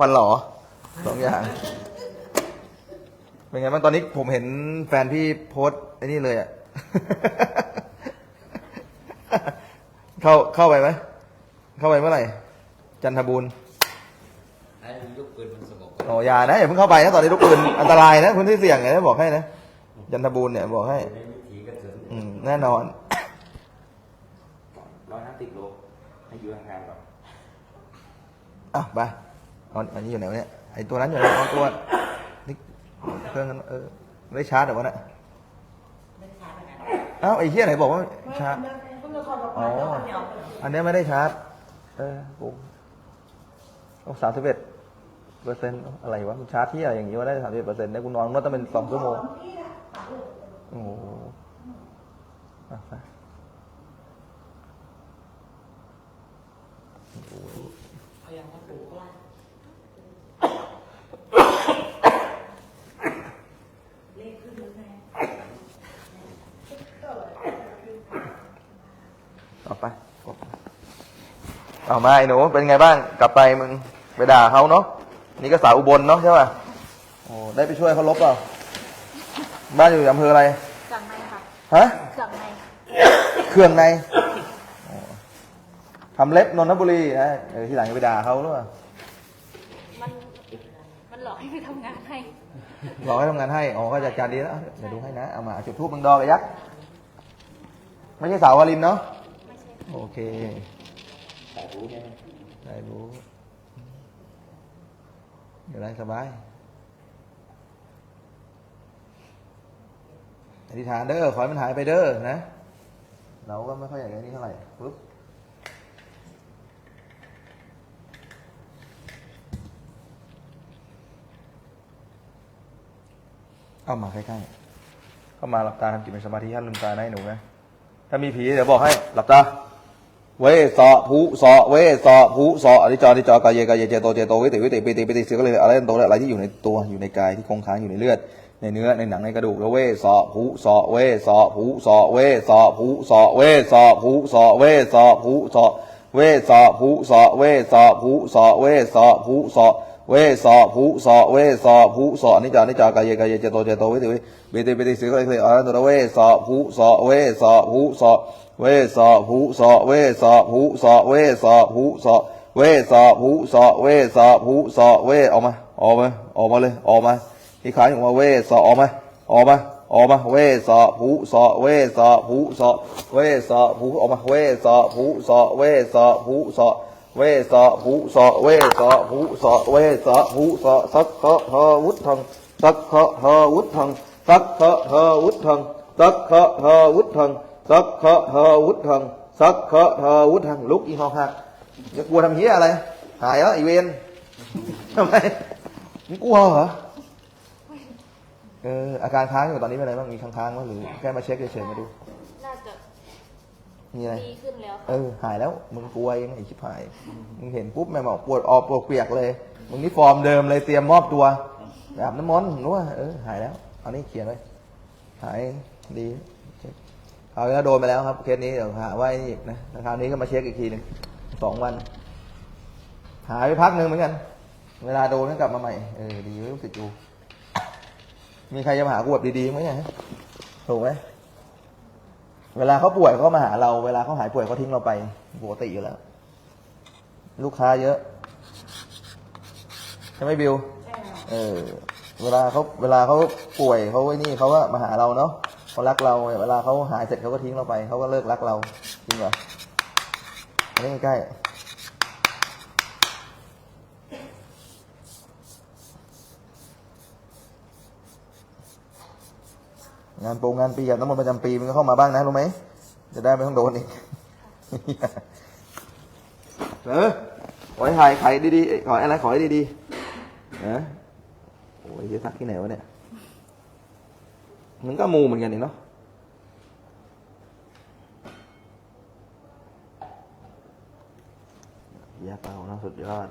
ฟันหล่อสองอย่าง เป็นไงบ้างตอนนี้ผมเห็นแฟนพี่โพสต์ไอ้นี่เลยอะ เข้าเข้าไปไหม เข้าไปเมื่อไหร่ จันทบูรณ์ไอ้ลูกปืนมันสงบอ๋ออย่านะอย่าเพิ่งเข้าไปนะตอนนี้ลูกปืนอันตรายนะพื้นที่เสี่ยงไงนะบอกให้นะจันทบูรณ์เนี่ยบอกให้ ในวิถีกระสุนอืมแน่นอน ร้อยห้าสิบโลให้อยู่ห่างๆก่อนอะไปเอาอันนี้อยู่ไหนวะเนี่ย ไอตัวนั้นอยู่ไหนเอาตัวนี่เครื่องนั้นเออไม่ได้ชาร์จเหรอวะเนี่ยเอ้าไอ้เหี้ยไหนบอกว่าชาร์จอ๋ออันเนี้ยไม่ได้ชาร์จ เออกูโอ้สามสิบเอ็ดเปอร์เซ็นต์อะไรวะมันชาร์จที่อะไรอย่างงี้วะได้สามสิบเอ็ดเปอร์เซ็นต์เนี่ยกูนอนก็ต้องเป็นสองชั่วโมงโอ้โหอะไปเอาไป เอามาไอ้หนูเป็นไงบ้าง กลับไปมึงไปด่าเขาเนาะนี่ก็สาวอุบลเนาะใช่ป่ะโอ้ได้ไปช่วยเขาลบเปล่าบ้านอยู่อำเภออะไรเครื่องในค่ะฮะเครื่องในเครื่องในอ๋อทำเล็บนนทบุรีนะเออที่หลังจะไปด่าเขาหรือเปล่ามันมันหลอกให้ไปทำงานให้รอให้ทำงานให้อ๋อก็จัดการดีแล้วเดี๋ยวดูให้นะเอามาจุดทูบมึงดอกไอ้ยักษ์ไม่ใช่สาววารินเนาะไม่ใช่โอเค รู้ใช่ไหมได้รู้เดี๋ยวได้สบายอธิษฐานเด้อขอให้มันหายไปเด้อนะ เราก็ไม่ค่อยอยากได้นี่เท่าไหร่ปุ๊บเอามาใกล้ๆเข้ามาหลับตาทำจิตเป็นสมาธิให้ลืมตานะให้หนูนะถ้ามีผีเดี๋ยวบอกให้หลับตา เวสะภูสอเวสะภูสออธิจอธิจอกายเยกายเยเจโตเจโตวิติวิติปิติปิติสิก็เลยอะไรนั่นโตอะไรที่อยู่ในตัวอยู่ในกายที่คงค้างอยู่ในเลือด ในเนื้อในหนังในกระดูกแล้วเวสะภูสอเวสะภูสอเวสะภูสอเวสะภูสอเวสะภูสอเวสะภูสอเวสะภูสอเวสะภูสอ เวสอภูสอเวสอภูสอนิจจานิจจากายเยกายเยเจโตเจโตวิติวิปิติปิติสิก็เลยอะไรนั่นโตเวสอภูสอเวสอภูสอเวสอภูสอเวสอภูสอเวสอภูสอเวสอภูสอเวสอภูสอเวออกมาออกมาออกมาเลยออกมาที่ขาอยู่มาเวสอออกมาออกมาออกมาเวสอภูสอเวสอภูสอเวสอภูออกมาเวสอภูสอเวสอภูสอ เวสอภูสอเวสอภูสอเวสอภูสอสักขะเทวุฒังสักขะเทวุฒังสักขะเทวุฒังสักขะเทวุฒังสักขะเทวุฒังสักขะเทวุฒังลุกอีหอกหักจะกลัวทำเหี้ยอะไร หายแล้วอีเวนทำไมมึงกลัวเหรอเอออาการค้างอยู่ตอนนี้เป็นอะไรบ้างมีค้างๆบ้างหรือแค่มาเช็คเฉยๆมาดู มีอะไร ดีขึ้นแล้วเออหายแล้ว มึงกลัวเองไอ้ชิบหาย มึงเห็นปุ๊บแม่บอกปวดออกปวดเปียกเลย มึงนี่ฟอร์มเดิมเลยเตรียมมอบตัวไปอาบน้ำมนต์รู้ว่า เออ หายแล้ว เอานี่เขียนไว้หายดีเช็คเอาแล้วโดนไปแล้วครับ เคสนี้เดี๋ยวหาว่าไอ้นี่อีกนะแล้วคราวนี้ก็มาเช็คอีกทีหนึ่งสองวัน หายไปพักหนึ่งเหมือนกัน เวลาโดนก็กลับมาใหม่ เออ ดีรู้สึกอยู่มีใครจะมาหากูแบบดีๆไหมเนี่ย ถูกไหม เวลาเขาป่วยเขาก็มาหาเรา เวลาเขาหายป่วยเขาทิ้งเราไปปกติอยู่แล้ว ลูกค้าเยอะใช่ไหมบิวเออ เวลาเขาเวลาเขาป่วยเขาไอ้นี่เขาก็มาหาเราเนาะเขารักเรา เวลาเขาหายเสร็จเขาก็ทิ้งเราไปเขาก็เลิกรักเราจริงเหรออันนี้ใกล้ งานโปรงงานปีกับน้ำมันต์ประจำปีมันก็เข้ามาบ้างนะรู้ไหมจะได้ไม่ต้องโดนอีกเออขอให้ถ่ายขายดีๆขอให้อะไรขอให้ดีๆนะโอ้ยจะทักที่ไหนวะเนี่ยมันก็มูเหมือนกันนี่เนาะยาเปล่านะสุดยอด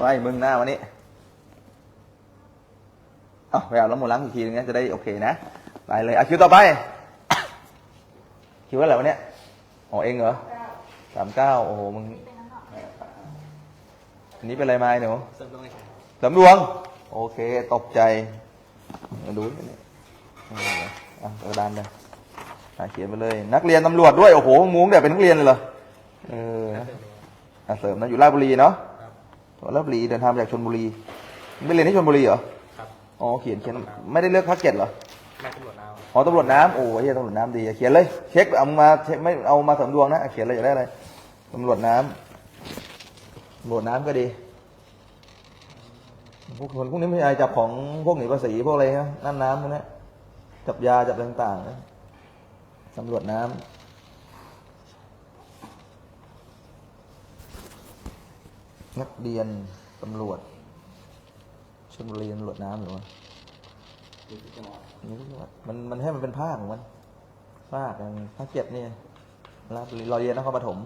ไปมึงหน้าวันนี้เอาไปเอาแล้วหมดล้างอีกทีนึงนะจะได้โอเคนะไปเลยเอาคิวต่อไป คิวอะไรวะเนี่ยอ๋อเองเหรอสามเก้าโอ้โหมึงอันนี้เป็นอะไรมาไอ้หนูเสริมตรงเสริมดวง โอเค ตกใจมาดูนี่อะกระดานเลยเขียนไปเลย นักเรียนตำรวจด้วย โอ้โหมุ้งเดี๋ยวเป็นนักเรียนเลยเหรอเออเสริมนะอยู่ราชบุรีเนาะ ครับราชบุรีเดินทางมาจากชลบุรีไม่เรียนที่ชลบุรีเหรอครับอ๋อเขียนเขียนไม่ได้เลือกภาคเจ็ดเหรอแม่ตำรวจน้อ๋อตำรวจน้ำโอ้ยเหี้ยตำรวจน้ำดีอะเขียนเลยเช็คเอามาเช็คไม่เอามาเสริมดวงนะอะเขียนเลยอยากได้อะไรตำรวจน้ำตำรวจน้ำก็ดีพวกคนพวกนี้ไม่ใช่จับของพวกหนีภาษีพวกอะไรนะน้ำน้ำพวกนี้จับยาจับอะไรต่างๆนะตำรวจน้ำ นักเรียนตำรวจชลบุรีตำรวจน้ำหรือว่าำอยู่ที่จังหวัดไม่รู้ว่ามันมันให้มันเป็นภาคของมันภาคอย่างภาคเจ็ดนี่ราชบุรีเราเรียนนครปฐม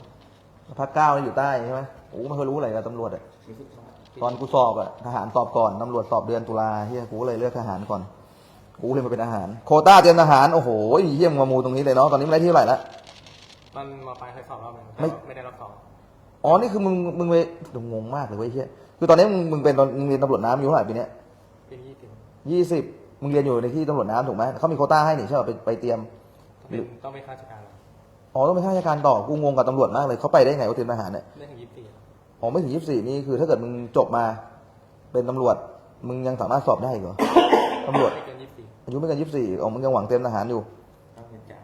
ภาคเก้านี่อยู่ใต้ใช่ไหมโอ้ไม่เคยรู้อะไรกับตำรวจอะอยู่ที่จังหวัดตอนกูสอบอะทหารสอบก่อนตำรวจสอบเดือนตุลาเฮียกูเลยเลือกทหารก่อนกูเลยมาเป็นอาหาร โคต้าเตรียมทหารโอ้โหเยี่ยมมามูตรงนี้เลยเนาะตอนนี้มันได้ที่เท่าไหร่ละมันมาไปเคยสอบรอบหนึงไม่ไม่ได้รอบสอง อ๋อ นี่คือมึง มึงไปดูงงมากเลยเว้ยเฮียคือตอนนี้มึง มึงเป็นตอนมึงเรียนตำรวจน้ำอยู่เท่าไหร่ปีเนี้ยปียี่สิบยี่สิบมึงเรียนอยู่ในที่ตำรวจน้ำถูกไหมเขามีโควต้าให้นี่ใช่ป่ะไปไปเตรียม เป็นต้องไม่ข้าราชการเลยอ๋อ ต้องเป็นข้าราชการต่อ กูงงกับตำรวจมากเลย เขาไปได้ไงว่าเตรียมทหารเนี่ยเรื่องยี่สิบสี่อ๋อ ไม่ถึงยี่สิบสี่นี่คือถ้าเกิดมึงจบมา เป็นตำรวจ มึงยังสามารถสอบได้อีกเหรอตำรวจไม่เกินยี่สิบสี่อายุไม่เกินยี่สิบสี่อ๋อมึงยังหวังเตรียมทหารอยู่ต้องเป็นจ่า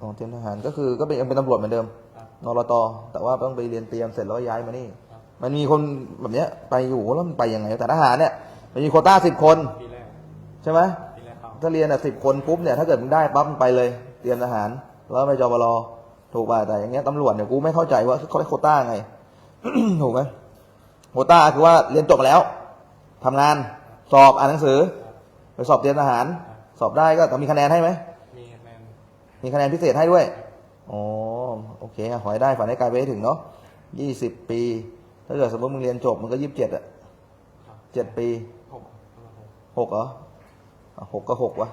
อ๋อเตรียมทหารก็คือก็เป็นยังเป็นตำรวจเหมือนเดิมครับ นรตแต่ว่าต้องไปเรียนเตรียมเสร็จแล้วย้ายมานี่ครับมันมีคนแบบเนี้ยไปอยู่แล้วมันไปยังไง แต่ทหารเนี่ยมันมีโควต้าสิบคนปีแรกใช่ไหมปีแรกเข้าถ้าเรียนอะสิบคนปุ๊บเนี่ยถ้าเกิดมึงได้ปั๊บมึงไปเลยเตรียมทหาร แล้วไปจบลถูกป่ะแต่อย่างเงี้ยตำรวจเนี่ยกูไม่เข้าใจว่าเขาได้โควต้าไงถูกไหมโควต้าคือว่าเรียนจบแล้วทำงานสอบอ่านหนังสือ ไปสอบเตรียมทหาร สอบได้ก็ต้องมีคะแนนให้ไหมมีคะแนนมีคะแนนพิเศษให้ด้วยอ๋อ โอเคขอให้ได้ฝันให้กลายไปให้ถึงเนาะยี่สิบปี ถ้าเกิดสมมติมึงเรียนจบมันก็ยี่สิบเจ็ดอะครับเจ็ดปีหกประมาณหกหกเหรออะหกก็หกวะ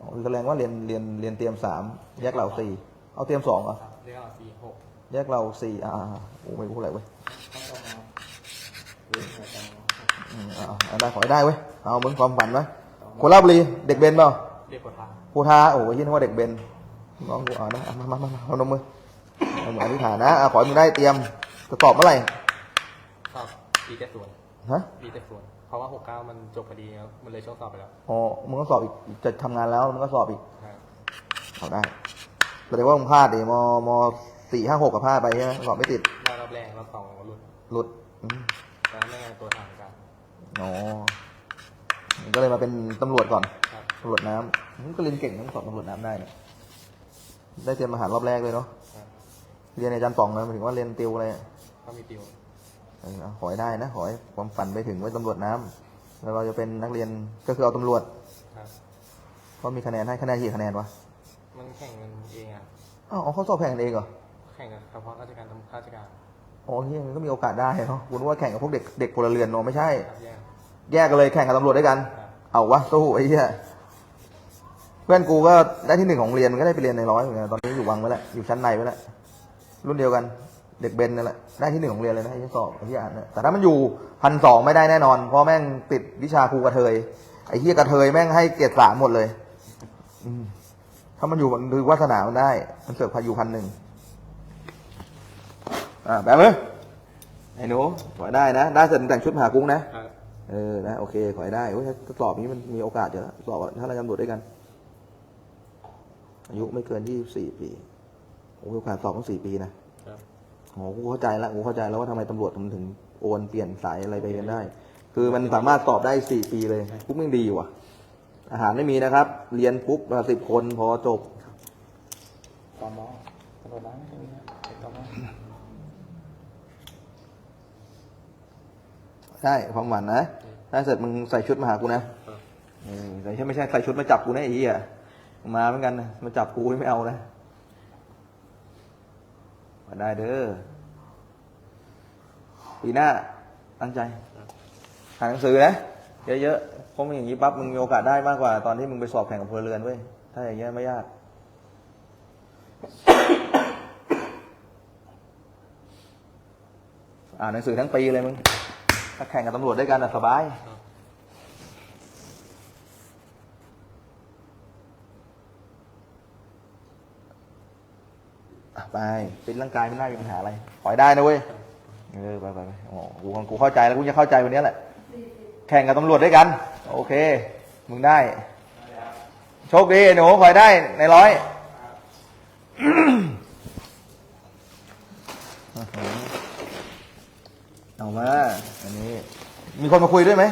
อ๋อคือแสดงว่าเรียนเรียนเรียนเตรียมสามแยกเราสี่เอาเตรียมสองเหรอครับเรียกว่าสี่หกแยกเราสี่อ่าอ่าอ่าโอ้ไม่รู้อะไรเว้ยต้องต้องมาเรียนหัวจังอืมอ่าอ่าได้ขอให้ได้เว้ยเอาเหมือนความฝันไหมโคราชบุรีเด็กเบนเปล่าเรียกกว่าทางภูทาโอ้ยยินว่าเด็กเบน น้องกูอ่านนะอะมามามามาเอานมมือเอาเหมือนอธิษฐานนะอะขอให้มึงได้เตรียมจะสอบเมื่อไหร่สอบปีเจ็ดส่วนฮะปีเจ็ดส่วนเพราะว่าหกเก้ามันจบพอดีครับมันเลยช่วงสอบไปแล้วอ๋อมึงก็สอบอีกจะทำงานแล้วมึงก็สอบอีกครับสอบได้แสดงว่ามึงพลาดดิมมสี่ห้าหกกับพลาดไปใช่ไหมสอบไม่ติดได้รอบแรกรอบสองหลุดหลุดอืมแต่ไม่งานตัวทางกันอ๋อมึงก็เลยมาเป็นตำรวจก่อนครับตำรวจน้ำมึงก็เรียนเก่งมึงสอบตำรวจน้ำได้เนี่ย ได้เตรียมอาหารรอบแรกเลยเนาะครับเรียนในอาจารย์ป่องนะหมายถึงว่าเรียนติวอะไรอะก็มีติวเออเอาขอให้ได้นะขอให้ความฝันไปถึงไว้ตำรวจน้ำแล้วเราจะเป็นนักเรียนก็คือเอาตำรวจครับก็มีคะแนนให้คะแนนกี่คะแนนวะมันแข่งกันเองอะ อ้าวเอาเขาสอบแข่งกันเองเหรอแข่งกันเฉพาะราชการทำข้าราชการอ๋อเฮียมันก็มีโอกาสได้เนาะคุณว่าแข่งกับพวกเด็กเด็กพลเรือนเนาะไม่ใช่ ครับแยกแยกกันเลยแข่งกับตำรวจด้วยกัน ครับ เอาวะสู้ไอ้เหี้ยเพื่อนกูก็ได้ที่หนึ่งของโรงเรียนมันก็ได้ไปเรียนในร้อยเหมือนกันตอนนี้อยู่วังไปแล้วอยู่ชั้นในไปแล้วรุ่นเดียวกันเด็กเบนนั่นแหละได้ที่หนึ่งของโรงเรียนเลยนะไอ้ที่สอบไอ้ที่อ่านเนี่ยแต่ถ้ามันอยู่พันสองไม่ได้แน่นอน เพราะแม่งติดวิชาครูกระเทยไอ้เหี้ยกระเทยแม่งให้เกียรติสามหมดเลย อืมถ้ามันอยู่มันคือวาสนามันได้ มันเสือกพายุพันหนึ่งอ่าแบบมือไอ้หนูขอให้ได้นะ ได้เสร็จแต่งชุดมหากุ้งนะครับเออนะโอเคขอให้ได้โอ้ยถ้าสอบนี้มันมีโอกาสเยอะสอบถ้าเราจำรวจด้วยกัน อายุไม่เกินยี่สี่ปีโอ้ยโอกาสสอบต้องสี่ปีนะครับโอ้กูเข้าใจละกูเข้าใจแล้วว่าทำไมตำรวจมันถึงโอนเปลี่ยนสายอะไรไปกันได้ คือมันสามารถสอบได้สี่ปีเลยปุ๊บมึงดีว่ะ อาหารไม่มีนะครับ เรียนปุ๊บสิบคนพอจบตอมอตำรวจน้ำไม่มีนะเป็นตอมอใช่ความหวังนะ ถ้าเสร็จมึงใส่ชุดมาหากูนะครับเออแต่ใช่ไม่ใช่ใส่ชุดมาจับกูนะไอ้เหี้ย มาเหมือนกันนะมาจับกูไม่เอานะมาได้เด้อปีหน้าตั้งใจหาหนังสือนะเยอะๆเพราะมึงอย่างนี้ปั๊บมึงมีโอกาสได้มากกว่า ตอนที่มึงไปสอบแข่งกับพลเรือนเว้ยถ้าอย่างเงี้ยไม่ยากอ่านหนังสือทั้งปีเลยมึงถ้าแข่งกับตำรวจด้วยกันอะสบาย ไปเป็นร่างกายไม่น่ามีปัญหาอะไรปล่อยได้นะเว้ยเออไปไปไปโอ้โหกูกูเข้าใจแล้วกูจะเข้าใจวันนี้แหละ แข่งกับตำรวจด้วยกัน โอเค มึงได้ โชคดีไอ้หนูปล่อยได้ในร้อยเอามาอันนี้ มีคนมาคุยด้วยไหม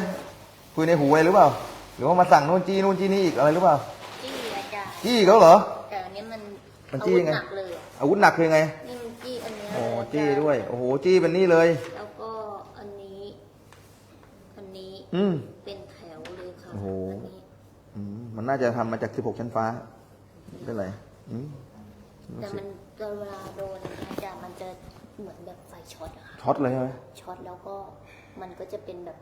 คุยในหูอะไรหรือเปล่า หรือว่ามาสั่งนู่นจี้นู่นจี้นี่อีกอะไรหรือเปล่าจี้อาจารย์จี้อีกแล้วเหรอแต่อันนี้มัน มันอาจี้วุธยังไงหนักเลยอะอาวุธหนักคือไง นี่มันจี้อันเนี้ยโอ้เลยจี้อาจารด้วย โอ้โห จี้เป็นนี่เลย แล้วก็อันนี้ อันนี้อืม เป็นแถวเลยค่ะโอ้โห อันนี้อืมมันน่าจะทำมาจาก 16 ชั้นฟ้าไม่เป็นไรอืมแต่มันเวลาโดนอาจารย์มันจะเหมือนแบบไฟช็อตอะค่ะ ช็อตเลยใช่ไหมช็อตแล้วก็มันก็จะเป็นแบบ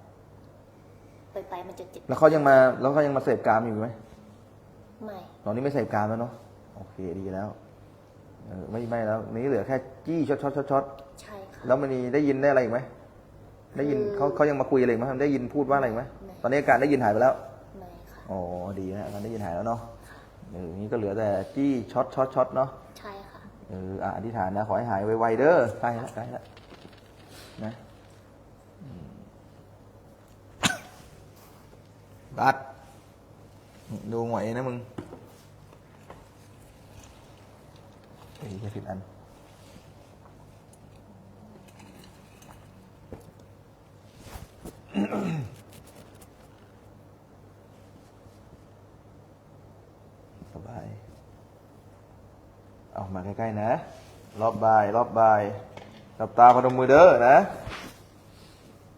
ไปไปๆมันจะเจ็บแล้วเขายังมา แล้วเขายังมาเสพกามอยู่ไหม ไม่ ตอนนี้ไม่เสพกามแล้วเนาะ โอเคดีแล้วเออไม่ไม่แล้วนี้เหลือแค่จี้ช็อตช็อตช็อตช็อตใช่ค่ะ แล้วมันมีได้ยินได้อะไรอีกไหมได้ยินคือเขาเขายังมาคุยอะไรอีกไหมได้ยินพูดว่าอะไรอีกไหมไม่ ตอนนี้อาการได้ยินหายไปแล้วไม่ค่ะ อ๋อดีนะอาการได้ยินหายแล้วเนาะเออนี่ก็เหลือแต่จี้ช็อตช็อตช็อตเนาะ ใช่ค่ะ เอออะอธิษฐานนะ ขอให้หายไวๆเด้อใกล้แล้วใกล้แล้วนะอืมบัด ดูหวยนะมึง เฮ้ยจะผิดอัน สบาย เอามาใกล้ๆนะ รอบบ่าย รอบบ่ายหลับตาพนมมือเด้อนะ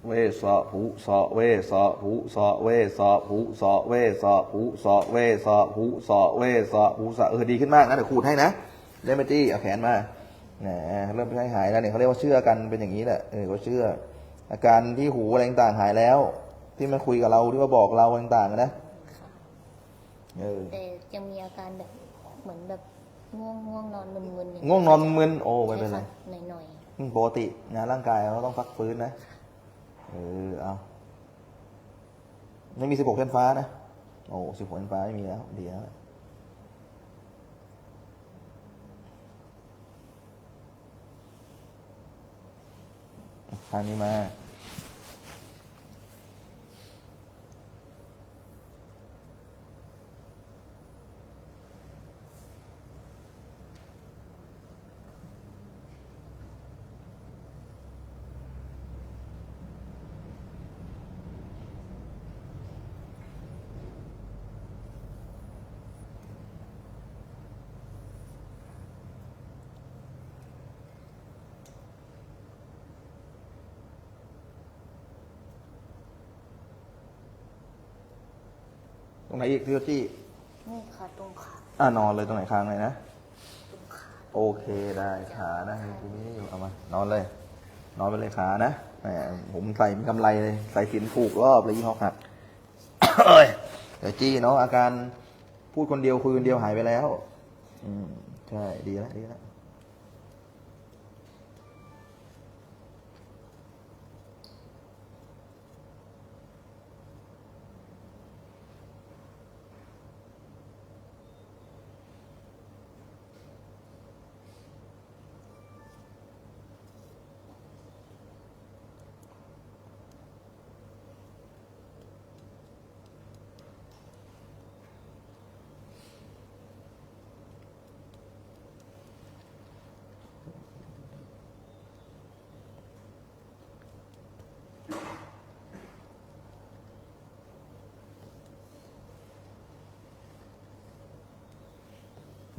เวสะผูสะเวสะผูสะเวสะผูสะเวสะผูสะเวสะผูสะเวสะผูสะเออดีขึ้นมากนะเดี๋ยวขูดให้นะ ได้ไหมจี้เอาแขนมาแหมเริ่มใช้หายแล้วเนี่ยเขาเรียกว่าเชื่อกันเป็นอย่างนี้แหละเออเขาเชื่อ อาการที่หูอะไรต่างๆหายแล้ว ที่มันคุยกับเราที่มาบอกเราต่างๆนะเออแต่ยังมีอาการแบบเหมือนแบบง่วงง่วงนอนมึนๆอย่างง่วงนอนมึนโอ้ไม่เป็นไรหน่อยหน่อยอืมปกติงานร่างกายเราต้องพักฟื้นนะเออเอาไม่มีสิบหกเส้นฟ้านะโอ้สิบหกเส้นฟ้าไม่มีแล้วดีแล้ว ทางนี้มา ตรงไหนอีกที่เขาจี้ๆนี่ค่ะตรงขาอ่านอนเลยตรงไหนค้างเลยนะตรงขาโอเคได้ขานะทีนี้อยู่เอามานอนเลย นอนไปเลยขานะแหมผมใส่เป็นกำไรเลยใส่สินผูกรอบเลยยี่ห้อหักเอ้ยเดี๋ยวจี้เนาะอาการพูดคนเดียวคุยคนเดียวหายไปแล้ว อืมใช่ดีแล้วดีแล้ว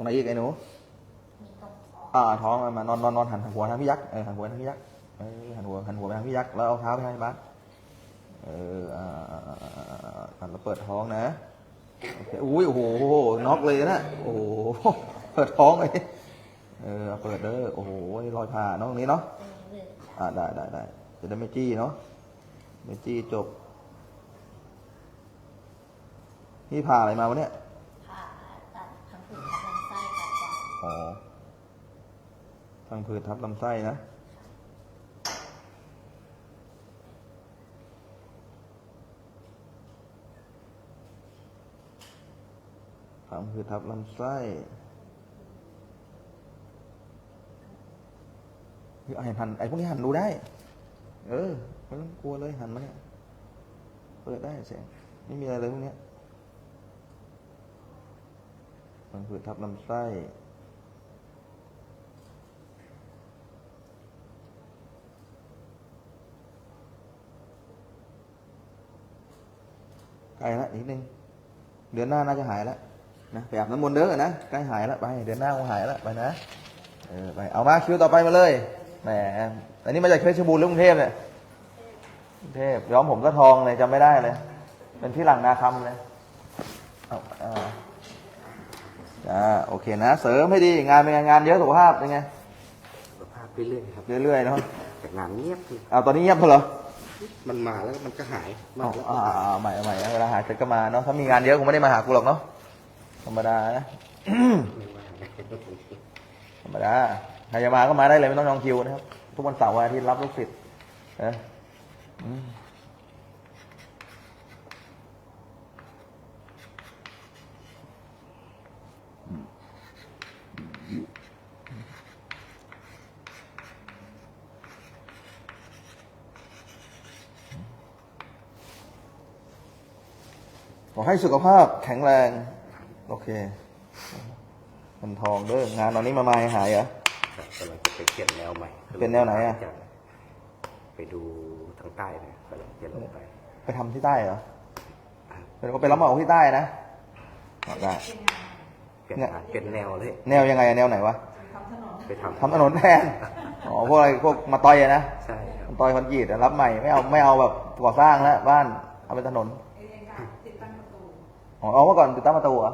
รงไหนอีกไอ้หนูมีตรงคออ่าท้องมามานอนนอนนอนหันหัวทางพี่ยักษ์เออหันหัวทางพี่ยักษ์เออหันหัวหันหัวไปทางพี่ยักษ์แล้วเอาเท้าไปทางพี่บ้านเอออ่าอ่าอ่าอ่าอ่าอ่าแล้วเปิดท้องนะโอเคอุ้ยโอ้โหน็อกเลยนะโอ้โหเปิดท้องเลยเออเปิดเด้อโอ้โหรอยผ่าเนาะตรงนี้เนาะตรงนี้เลยอ่าได้ได้ได้จะได้ไม่จี้เนาะไม่จี้จบนี่ผ่าอะไรมาวะเนี่ย ผ่าตัดทั้งผืนทั้งลำไส้ค่ะ อ๋อทางผืดทับลำไส้นะ ทางผืดทับลำไส้เฮ้ยไอ้หันไอ้พวกนี้หันดูได้ เออไม่ต้องกลัวเลยหันมาเนี่ย เปิดได้เสียงไม่มีอะไรเลยพวกเนี้ยทางผืดทับลำไส้ ใกล้ละอีกนิดนึงเดือนหน้าน่าจะหายแล้วนะไปอาบน้ำมนต์เด้อนะใกล้หายแล้วไปเดือนหน้าคงหายแล้วไปนะเออไปเอามาคิวต่อไปมาเลยแหมอันนี้มาจากเพชรบูรณ์หรือกรุงเทพเนี่ยกรุงเทพย้อมผมก็ทองเลยจำไม่ได้เลย เป็นที่หลังนาคำเลยเอาอ่าจ้าโอเคนะ เสริมให้ดีงานเป็นไงงานเยอะสุขภาพเป็นไงสุขภาพเรื่อยๆครับเรื่อยๆเนาะแต่งานเงียบดิเอาตอนนี้เงียบเหรอ มันมาแล้วมันก็หายมาแล้วอ่าใหม่ใหม่เวลาหายเสร็จก็มาเนาะถ้ามีงานเยอะคงไม่ได้มาหากูหรอกเนาะธรรมดานะ ไม่ว่าธรรมดาใครจะมาก็มาได้เลยไม่ต้องจองคิวนะครับ ทุกวันเสาร์วันอาทิตย์รับลูกศิษย์นะอืม ขอให้สุขภาพแข็งแรง โอเคมันทองเด้องานตอนนี้มาไม่หายเหรอ ครับกำลังจะไปเขียนแนวใหม่เป็นแนวไหนอะจไปดูทางใต้นะกำลังจะลงไปไปทำที่ใต้เหรอเป็นก็ไปรับเหมาที่ใต้นะอ๋อได้ เปลี่ยนงานเปลี่ยนแนวเลยแนวยังไงอะแนวไหนวะไปทำทำถนนแทนอ๋อพวกอะไรพวกมาตอยอะนะใช่ครับมาตอยคอนกรีตอะรับใหม่ไม่เอาไม่เอาแบบก่อสร้างแล้วบ้านเอาเป็นถนน อ๋อเอาเมื่อก่อนติดตั้งประตูเหรอ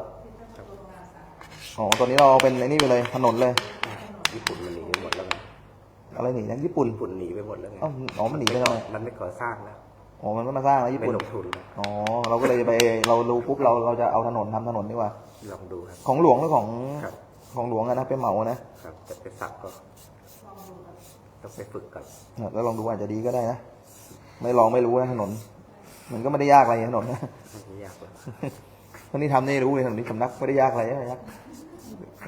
อ๋อตอนนี้เราเอาเป็นไอ้นี่ไปเลยถนนเลย ญี่ปุ่นมันหนีไปหมดแล้วไงอะไรหนีนะญี่ปุ่น ญี่ปุ่นหนีไปหมดแล้วไงเอ้าอ๋อมันหนีไปทำไม มันไม่ก่อสร้างแล้วอ๋อมันไม่มาสร้างแล้วญี่ไม่ปุ่นลงทุนแล้วอ๋อเราก็เลยไปเรารู้ปุ๊บเราเราจะเอาถนนทำถนนดีกว่า ลองดูครับ ของหลวงหรือของครับ ของหลวงอะนะเป็นเหมาอะนะ ครับจะไปสักก็ต้องไปฝึกก่อนเนี่ยแล้วลองดูอาจจะดีก็ได้นะ ไม่ลองไม่รู้นะถนน มันก็ไม่ได้ยากอะไรถนนนะ ไม่ยากหรอก คนที่ทำนี่รู้เลยถนนที่สำนักไม่ได้ยากอะไรนะยัก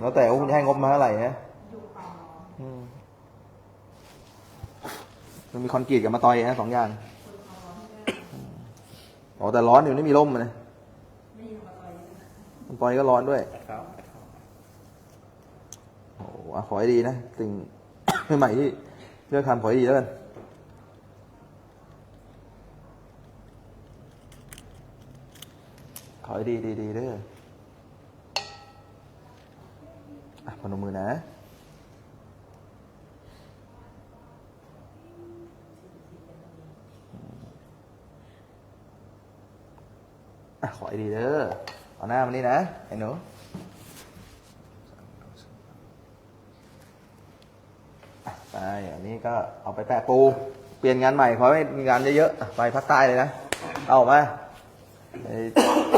แล้วแต่ว่าคุณจะให้งบมาเท่าไหร่นะอืมมันมีคอนกรีตกับมาตอยนะสองอย่างอ๋อแต่ร้อนอยู่นี่มีร่มนะมาตอยก็ร้อนด้วยครับโอ้โหอะขอให้ดีนะสิ่งใหม่ๆที่เลือกทำขอให้ดีแล้วกัน ขอ ให้ดีดีดีเด้ออะพนมมือนะ อะ ขอให้ดีเด้อเอาหน้ามานี่นะ ไอ้หนูไปอันนี้ก็เอาไปแปะปู เปลี่ยนงานใหม่ขอให้มีงานเยอะๆ ไปภาคใต้เลยนะ เอามาไอ้แม่โอ้โห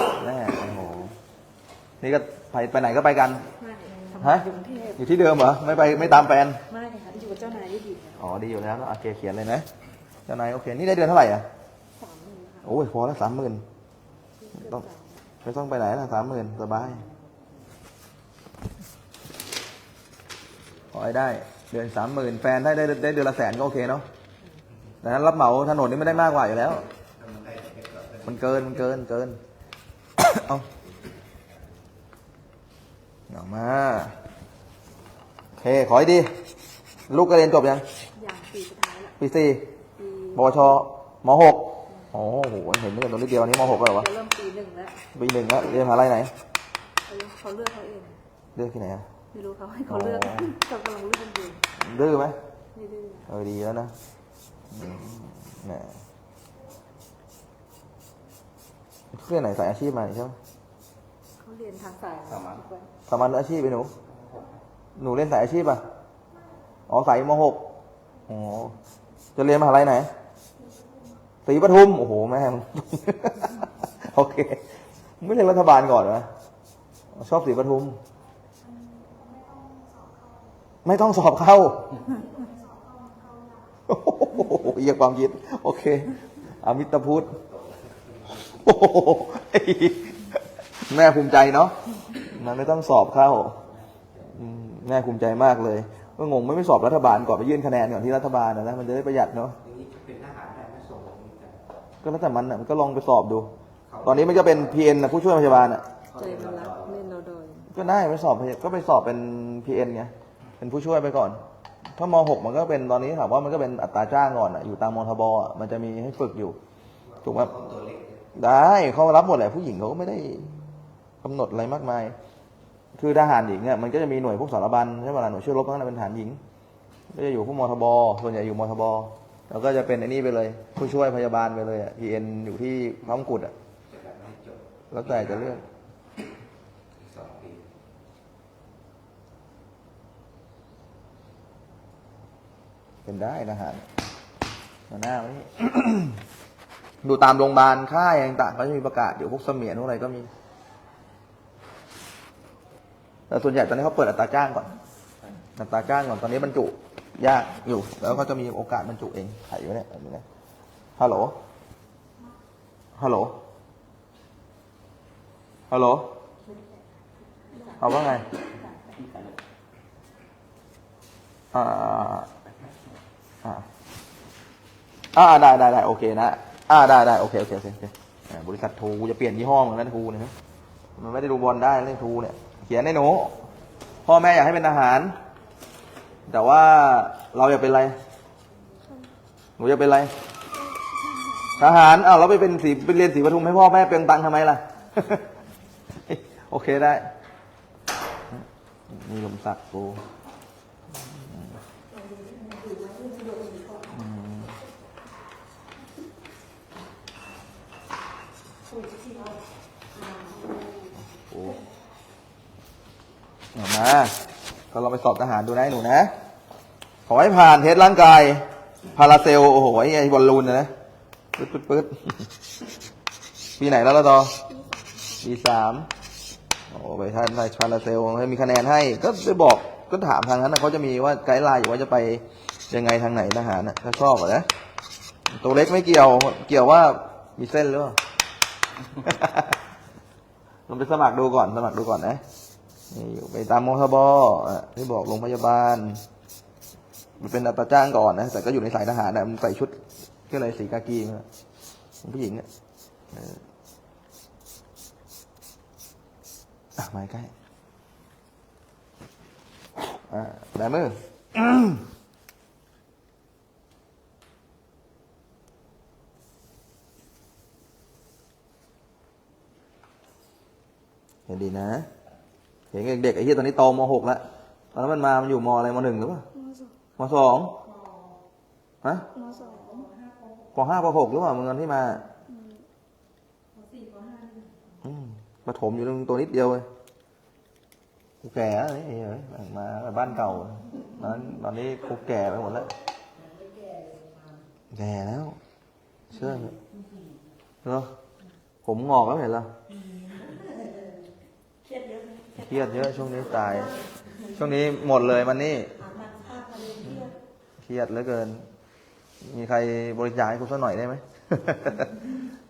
นี่ก็ไปไปไหนก็ไปกัน ไม่ทำฮะงานอยู่กรุงเทพอยู่ที่เดิมเหรอ ไม่ไปไม่ตามแฟน ไม่ค่ะที่อยู่กับเจ้านายได้ดีค่ะอ๋อ ดีอยู่แล้วโอเคเขียนเลยนะ เจ้านายโอเค นี่ได้เดือนเท่าไหร่อะ สามหมื่นค่ะโอ้ยพอแล้วสามหมื่นต้องไม่ต้องไปไหนละสามหมื่นสบาย ขอให้ได้ เดือนสามหมื่นแฟนได้ได้ได้เดือนละแสนก็โอเคเนาะดังนั้นรับเหมาถนนนี่ไม่ได้มากกว่าอยู่แล้ว มันเกินมันเกินเกิน เอา เอามาโอเค ขอให้ดี ลูกก็เรียนจบยัง อย่างปีสุดท้ายละปีสี่ปีปวชมหกโอ้โห เห็นตั้งแต่ตรงนี้เดียวอันนี้มหกแล้วเหรอวะจะเริ่มปีหนึ่งแล้วปีหนึ่งแล้วเรียนมหาลัยไหน เขาเขาเลือกเขาเอง เลือกที่ไหนอะไม่รู้เขาให้เขาเลือกอ๋อเขากำลังเลือกกันอยู่ดื้อไหมไม่ดื้อเออดีแล้วนะอืมแหมเรื่องไหนสายอาชีพมาใช่ไหม เขาเรียนทางสายสามัญทุกวันสามัญอาชีพไปหนู หนูเล่นสายอาชีพอะ อ๋อสายมหกอ๋อจจะเรียนมหาลัยไหนศรีปทุม โอ้โห แม่มึง โอเคไม่เรียนรัฐบาลก่อนเหรอชอบศรีปทุม ไม่ต้องสอบเข้า โอ้โหเอียความคิด โอเคอามิตรพุทธโอ้โหไอ้ แม่ภูมิใจเนาะมันไม่ต้องสอบเข้าอืมแม่ภูมิใจมากเลยก็งงไม่ไปสอบรัฐบาลก่อนไปยื่นคะแนนก่อนที่รัฐบาลนะนะมันจะได้ประหยัดเนาะอย่างนี้เป็นทหารได้ไหมส่งผมแต่ก็แล้วแต่มันอะมันก็ลองไปสอบดู ตอนนี้มันก็เป็นพีเอ็นผู้ช่วยพยาบาลอะใจมันรักเล่นเราโดยก็ได้ไปสอบพยาก็ไปสอบเป็นพีเอ็นไงเป็นผู้ช่วยไปก่อน ถ้ามหกมันก็เป็นตอนนี้ถามว่ามันก็เป็นอัตราจ้างก่อนอะอยู่ตามมทบอะมันจะมีให้ฝึกอยู่ ถูกไหมได้เขารับหมดแหละผู้หญิงเขาก็ไม่ได้ กำหนดอะไรมากมาย คือทหารหญิงเนี่ยมันก็จะมีหน่วยพวกสารบัญใช่ไหมล่ะหน่วยช่วยรบทั้งนั้นเป็นทหารหญิง ก็จะอยู่พวกมทบส่วนใหญ่อยู่มทบแล้วก็จะเป็นไอ้นี่ไปเลย ผู้ช่วยพยาบาลไปเลยอะ PN อยู่ที่พร้อมกุฎอะแล้วแต่จะเลือกเป็นได้ทหารมาหน้าไว้ดูตามโรงพยาบาลค่ายต่างๆเขาจะมีประกาศอยู่พวกเสมียนพวกอะไรก็มี แต่ส่วนใหญ่ตอนนี้เขาเปิดอัตราจ้างก่อน อัตราจ้างก่อนตอนนี้บรรจุยากอยู่ แล้วเขาจะมีโอกาสบรรจุเองไขไว้เนี่ยแบบนี้นะฮัลโหล ฮัลโหล ฮัลโหล เอาว่าไง อ่า อ่า อ่า ได้ได้ได้โอเคนะ อ่า ได้ได้โอเคโอเคโอเคบริษัททูจะเปลี่ยนยี่ห้อเหมือนกันทูเนี่ยมันไม่ได้ดูบอลได้เรื่องทูเนี่ย ขียนให้หนู พ่อแม่อยากให้เป็นทหาร แต่ว่าเราอยากเป็นอะไร หนูอยากเป็นอะไร ทหารอ้าวเราไปเป็นสีไปเรียนสีปทุมให้พ่อแม่เปลืองตังค์ทำไมล่ะ โอเคได้ นี่ลมสักดิ์กูโอ้เอา มาก็ลองไปสอบทหารดูนะหนูนะ ขอให้ผ่านเทสร่างกาย พาราเซล โอ้โห ไอ้บอลลูนนะนะปึ๊ดปึ๊ดปึ๊ดปีไหนแล้วละตอปีสามโอ้ไปท่านไปพาราเซลให้มีคะแนนให้ ก็ไปบอกก็ถามทางนั้นนะเขาจะมีว่าไกด์ไลน์อยู่ว่าจะไปยังไงทางไหนทหารนะถ้าชอบอะนะตัวเล็กไม่เกี่ยว เกี่ยวว่ามีเส้นหรือเปล่าลองไปสมัครดูก่อน สมัครดูก่อนนะ นี่อยู่ไปตามมทบอที่บอกโรงพยาบาล มันเป็นอัตราจ้างก่อนนะ แต่ก็อยู่ในสายทหารนะมันใส่ชุดก็อะไรสีกากีมาผู้หญิงอะเอออะมาใกล้อ่าแบมือเห็นดีนะ เห็นเด็กๆไอ้เหี้ยตอนนี้โตมหกแล้ว ตอนนั้นมันมา มันอยู่มอะไรมหนึ่งหรือเปล่ามสองฮะมสองปห้าปหกหรือเปล่ามึงตอนที่มาอืมประถมอยู่ตรงตัวนิดเดียวเลยกูแก่แล้วนี่เฮ้ยมาบ้านเก่าตอนนั้นตอนนี้กูแก่ไปหมดแล้ว แก่แล้ว เชื่อเถอะเหรอผมงอกแล้วเห็นเหรอเครียด เยอะช่วงนี้ตาย ช่วงนี้หมดเลยมันนี่เครียดเหลือเกิน มีใครบริจาคให้กูสักหน่อยได้ไหม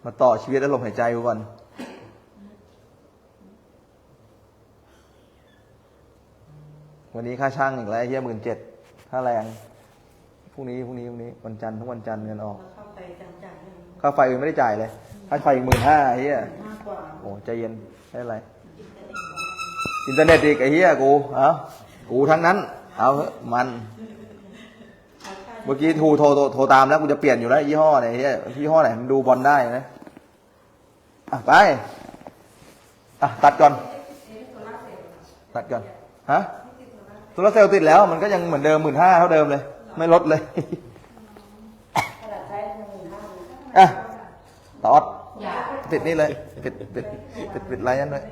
มาต่อชีวิตและลมหายใจกูก่อนวันนี้ค่าช่างอีกแล้วไอ้เฮียหมื่นเจ็ดค่าแรงพรุ่งนี้พรุ่งนี้พรุ่งนี้วันจันทร์ทุกวันจันทร์เงินออกเข้าไปจำจ่ายค่าไฟยังไม่ได้จ่ายเลยค่าไฟอีกหมื่นห้าไอ้เหี้ยโอ้ใจเย็นไม่เป็นไร อินเทอร์เน็ตอีกไอ้เหี้ยกูเอากูทั้งนั้น เอาเถอะมัน เมื่อกี้โทรโทรโทรโทรตามแล้วกูจะเปลี่ยนอยู่แล้วยี่ห้อไหนเหี้ยยี่ห้อไหนมันดูบอลได้นะอะไปอะตัดก่อน ตัดก่อนฮะโซลาร์เซลล์ติดแล้ว มันก็ยังเหมือนเดิมหมื่นห้าเท่าเดิมเลย ไม่ลดเลยอะตอดติดนี่เลยปิดปิดปิดปิดไลน์นั้นเลย